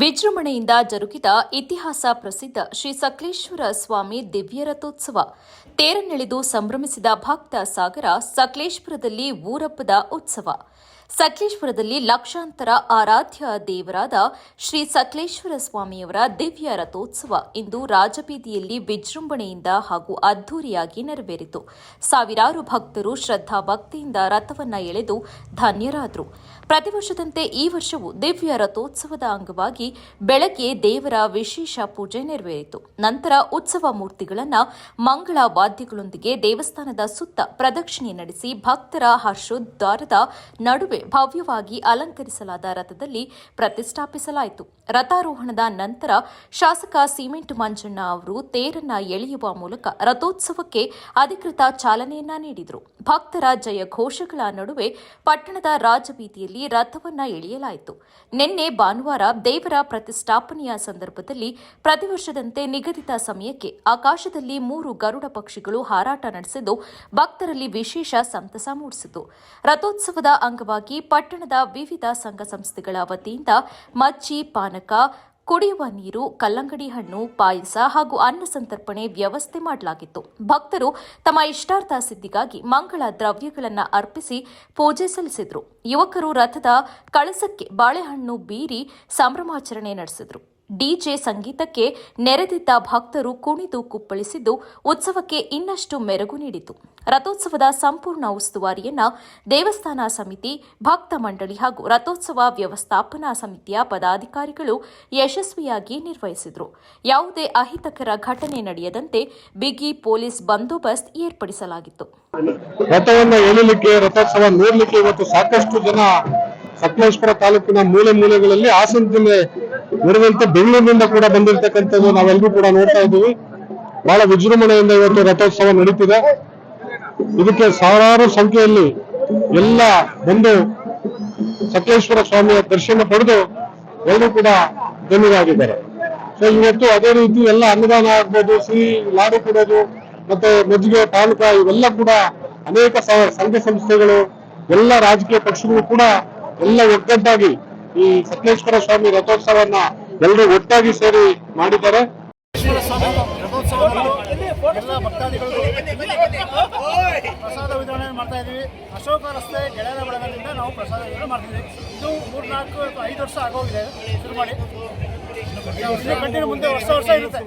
ವಿಜೃಂಭಣೆಯಿಂದ ಜರುಗಿದ ಇತಿಹಾಸ ಪ್ರಸಿದ್ಧ ಶ್ರೀ ಸಕಲೇಶ್ವರ ಸ್ವಾಮಿ ದಿವ್ಯ ರಥೋತ್ಸವ. ತೇರನ್ನೆಳೆದು ಸಂಭ್ರಮಿಸಿದ ಭಕ್ತ ಸಾಗರ ಸಕಲೇಶ್ವರದಲ್ಲಿ ಊರಬ್ಬದ ಉತ್ಸವ. ಸಕಲೇಶ್ವರದಲ್ಲಿ ಲಕ್ಷಾಂತರ ಆರಾಧ್ಯ ದೇವರಾದ ಶ್ರೀ ಸಕಲೇಶ್ವರ ಸ್ವಾಮಿಯವರ ದಿವ್ಯ ರಥೋತ್ಸವ ಇಂದು ರಾಜಬೀದಿಯಲ್ಲಿ ವಿಜೃಂಭಣೆಯಿಂದ ಹಾಗೂ ಅದ್ದೂರಿಯಾಗಿ ನೆರವೇರಿತು. ಸಾವಿರಾರು ಭಕ್ತರು ಶ್ರದ್ಧಾ ಭಕ್ತಿಯಿಂದ ರಥವನ್ನು ಎಳೆದು ಧನ್ಯರಾದರು. ಪ್ರತಿ ವರ್ಷದಂತೆ ಈ ವರ್ಷವೂ ದಿವ್ಯ ರಥೋತ್ಸವದ ಅಂಗವಾಗಿ ಬೆಳಗ್ಗೆ ದೇವರ ವಿಶೇಷ ಪೂಜೆ ನೆರವೇರಿತು. ನಂತರ ಉತ್ಸವ ಮೂರ್ತಿಗಳನ್ನು ಮಂಗಳ ವಾದ್ಯಗಳೊಂದಿಗೆ ದೇವಸ್ಥಾನದ ಸುತ್ತ ಪ್ರದಕ್ಷಿಣೆ ನಡೆಸಿ ಭಕ್ತರ ಹರ್ಷೋದ್ವಾರದ ನಡುವೆ ಭವ್ಯವಾಗಿ ಅಲಂಕರಿಸಲಾದ ರಥದಲ್ಲಿ ಪ್ರತಿಷ್ಠಾಪಿಸಲಾಯಿತು. ರಥಾರೋಹಣದ ನಂತರ ಶಾಸಕ ಸಿಮೆಂಟ್ ಮಂಜಣ್ಣ ಅವರು ತೇರನ್ನ ಎಳೆಯುವ ಮೂಲಕ ರಥೋತ್ಸವಕ್ಕೆ ಅಧಿಕೃತ ಚಾಲನೆಯನ್ನ ನೀಡಿದರು. ಭಕ್ತರ ಜಯ ಘೋಷಗಳ ನಡುವೆ ಪಟ್ಟಣದ ರಾಜಬೀದಿಯಲ್ಲಿ ರಥವನ್ನ ಎಳೆಯಲಾಯಿತು. ನಿನ್ನೆ ಭಾನುವಾರ ದೇವರ ಪ್ರತಿಷ್ಠಾಪನೆಯ ಸಂದರ್ಭದಲ್ಲಿ ಪ್ರತಿವರ್ಷದಂತೆ ನಿಗದಿತ ಸಮಯಕ್ಕೆ ಆಕಾಶದಲ್ಲಿ ಮೂರು ಗರುಡ ಪಕ್ಷಿಗಳು ಹಾರಾಟ ನಡೆಸಿದ್ದು, ಭಕ್ತರಲ್ಲಿ ವಿಶೇಷ ಸಂತಸ ಮೂಡಿಸಿತು. ರಥೋತ್ಸವದ ಅಂಗವಾಗಿ ಪಟ್ಟಣದ ವಿವಿಧ ಸಂಘ ಸಂಸ್ಥೆಗಳ ವತಿಯಿಂದ ಮಚ್ಚಿ, ಪಾನಕ ಕುಡಿಯುವ ನೀರು, ಕಲ್ಲಂಗಡಿ ಹಣ್ಣು, ಪಾಯಸ ಹಾಗೂ ಅನ್ನ ಸಂತರ್ಪಣೆ ವ್ಯವಸ್ಥೆ ಮಾಡಲಾಗಿತ್ತು. ಭಕ್ತರು ತಮ್ಮ ಇಷ್ಟಾರ್ಥ ಸಿದ್ಧಿಗಾಗಿ ಮಂಗಳ ದ್ರವ್ಯಗಳನ್ನು ಅರ್ಪಿಸಿ ಪೂಜೆ ಸಲ್ಲಿಸಿದ್ರು. ಯುವಕರು ರಥದ ಕಳಸಕ್ಕೆ ಬಾಳೆಹಣ್ಣು ಬೀರಿ ಸಂಭ್ರಮಾಚರಣೆ ನಡೆಸಿದ್ರು. ಡಿಜೆ ಸಂಗೀತಕ್ಕೆ ನೆರೆದಿದ್ದ ಭಕ್ತರು ಕುಣಿದು ಕುಪ್ಪಳಿಸಿದ್ದು ಉತ್ಸವಕ್ಕೆ ಇನ್ನಷ್ಟು ಮೆರುಗು ನೀಡಿತು. ರಥೋತ್ಸವದ ಸಂಪೂರ್ಣ ಉಸ್ತುವಾರಿಯನ್ನ ದೇವಸ್ಥಾನ ಸಮಿತಿ, ಭಕ್ತ ಮಂಡಳಿ ಹಾಗೂ ರಥೋತ್ಸವ ವ್ಯವಸ್ಥಾಪನಾ ಸಮಿತಿಯ ಪದಾಧಿಕಾರಿಗಳು ಯಶಸ್ವಿಯಾಗಿ ನಿರ್ವಹಿಸಿದರು. ಯಾವುದೇ ಅಹಿತಕರ ಘಟನೆ ನಡೆಯದಂತೆ ಬಿಗಿ ಪೊಲೀಸ್ ಬಂದೋಬಸ್ತ್ ಏರ್ಪಡಿಸಲಾಗಿತ್ತು. ರಥೋತ್ಸವ ಸಾಕಷ್ಟು ಜನ ಸಕಲೇಶ್ವರ ತಾಲೂಕಿನ ಮೂಲೆ ಮೂಲೆಗಳಲ್ಲಿ ಹಾಸನ ನೆರವೇರಿತ ಬೆಂಗಳೂರಿನಿಂದ ಕೂಡ ಬಂದಿರತಕ್ಕಂಥದ್ದು ನಾವೆಲ್ಲರೂ ಕೂಡ ನೋಡ್ತಾ ಇದ್ದೀವಿ. ಬಹಳ ವಿಜೃಂಭಣೆಯಿಂದ ಇವತ್ತು ರಥೋತ್ಸವ ನಡೀತಿದೆ. ಇದಕ್ಕೆ ಸಾವಿರಾರು ಸಂಖ್ಯೆಯಲ್ಲಿ ಎಲ್ಲ ಬಂದು ಸಕಲೇಶ್ವರ ಸ್ವಾಮಿಯ ದರ್ಶನ ಪಡೆದು ಎಲ್ಲರೂ ಕೂಡ ಧನ್ಯರಾಗಿದ್ದಾರೆ ಸೊ ಇವತ್ತು ಅದೇ ರೀತಿ ಎಲ್ಲ ಅನುದಾನ ಆಗ್ಬೋದು, ಸಿಹಿ, ಲಾಡು ಕೊಡೋದು ಮತ್ತೆ ಮಜ್ಜಿಗೆ ತಾಲೂಕ ಇವೆಲ್ಲ ಕೂಡ ಅನೇಕ ಸಂಘ ಸಂಸ್ಥೆಗಳು, ಎಲ್ಲ ರಾಜಕೀಯ ಪಕ್ಷಗಳು ಕೂಡ ಎಲ್ಲ ಒಗ್ಗಟ್ಟಾಗಿ ಈ ಸಕಲೇಶ್ವರ ಸ್ವಾಮಿ ರಥೋತ್ಸವನ್ನ ಎಲ್ಲರೂ ಒಟ್ಟಾಗಿ ಸೇರಿ ಮಾಡಿದ್ದಾರೆ. ಎಲ್ಲ ಭಕ್ತಾದಿಗಳು ಪ್ರಸಾದ ವಿತರಣೆ ಮಾಡ್ತಾ ಇದ್ದೀವಿ. ಅಶೋಕ ರಸ್ತೆ ಗೆಳೆಯರ ಬಳಗದಿಂದ ನಾವು ಪ್ರಸಾದ ವಿತರಣೆ ಇದ್ದೀವಿ ಇದು ಮೂರ್ನಾಲ್ಕು ಅಥವಾ ಐದು ವರ್ಷ ಆಗೋಗಿದೆ ಶುರು ಮಾಡಿ. ಮುಂದೆ ವರ್ಷ ವರ್ಷ ಇರುತ್ತೆ.